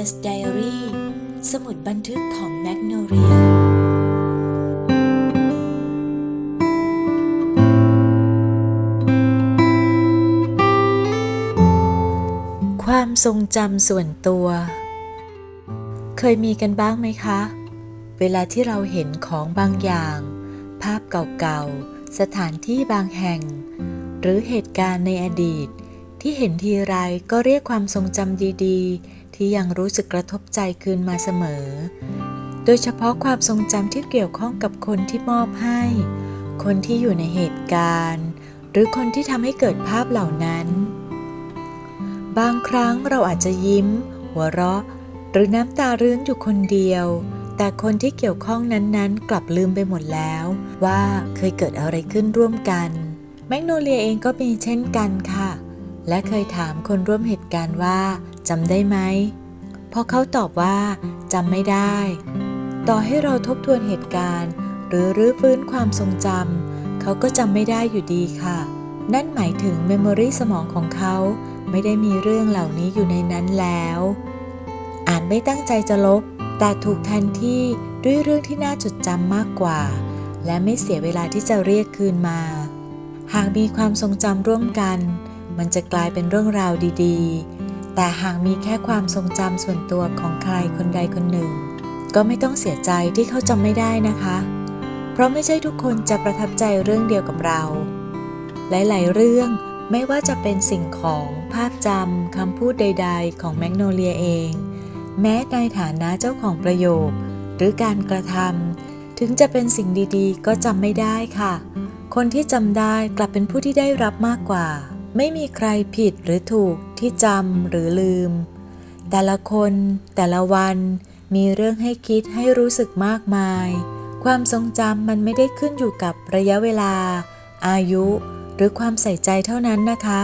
Magnolia's Diary สมุดบันทึกของ Magnolia ความทรงจำส่วนตัว เคยมีกันบ้างไหมคะ เวลาที่เราเห็นของบางอย่าง ภาพเก่าๆ สถานที่บางแห่ง หรือเหตุการณ์ในอดีต ที่เห็นทีไรก็เรียกความทรงจำดีๆ ที่ยังรู้สึกกระทบใจคืนมาเสมอ โดยเฉพาะความทรงจำที่เกี่ยวข้องกับคนที่มอบให้ คนที่อยู่ในเหตุการณ์ หรือคนที่ทำให้เกิดภาพเหล่านั้น บางครั้งเราอาจจะยิ้ม หัวเราะ หรือน้ำตารื้นอยู่คนเดียว แต่คนที่เกี่ยวข้องนั้นๆ กลับลืมไปหมดแล้ว ว่าเคยเกิดอะไรขึ้นร่วมกัน แมกโนเลียเองก็มีเช่นกันค่ะ และเคยถามคนร่วมเหตุการณ์ว่าจำได้ไหมพอเขาตอบว่าจำไม่ได้ ต่อให้เราทบทวนเหตุการณ์ หรือรื้อฟื้นความทรงจำเขาก็จำไม่ได้อยู่ดีค่ะ นั่นหมายถึงเมมโมรีสมองของเขาไม่ได้มีเรื่องเหล่านี้อยู่ในนั้นแล้ว อ่าจไม่ตั้งใจจะลบ แต่ถูกแทนที่ด้วยเรื่องที่น่าจดจำมากกว่า และไม่เสียเวลาที่จะเรียกคืนมา หากมีความทรงจำร่วมกัน มันจะกลายเป็นเรื่องราวดีๆ แต่หากมีแค่ความทรงจำส่วนตัวของใครคนใดคนหนึ่ง ก็ไม่ต้องเสียใจที่เขาจำไม่ได้นะคะ เพราะไม่ใช่ทุกคนจะประทับใจเรื่องเดียวกับเรา หลายๆ เรื่องไม่ว่าจะเป็นสิ่งของภาพจำคำพูดใด ๆ ของแมกโนเลียเอง แม้ในฐานะเจ้าของประโยค หรือการกระทำถึงจะเป็นสิ่งดีๆ ก็จำไม่ได้ค่ะ คนที่จำได้กลับเป็นผู้ที่ได้รับมากกว่า ไม่มีใครผิดหรือถูกที่จำหรือลืม แต่ละคนแต่ละวันมีเรื่องให้คิดให้รู้สึกมากมาย ความทรงจำมันไม่ได้ขึ้นอยู่กับระยะเวลา อายุหรือความใส่ใจเท่านั้นนะคะ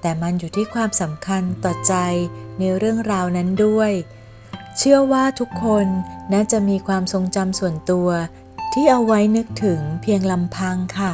แต่มันอยู่ที่ความสำคัญต่อใจในเรื่องราวนั้นด้วย เชื่อว่าทุกคนน่าจะมีความทรงจำส่วนตัว ที่เอาไว้นึกถึงเพียงลำพังค่ะ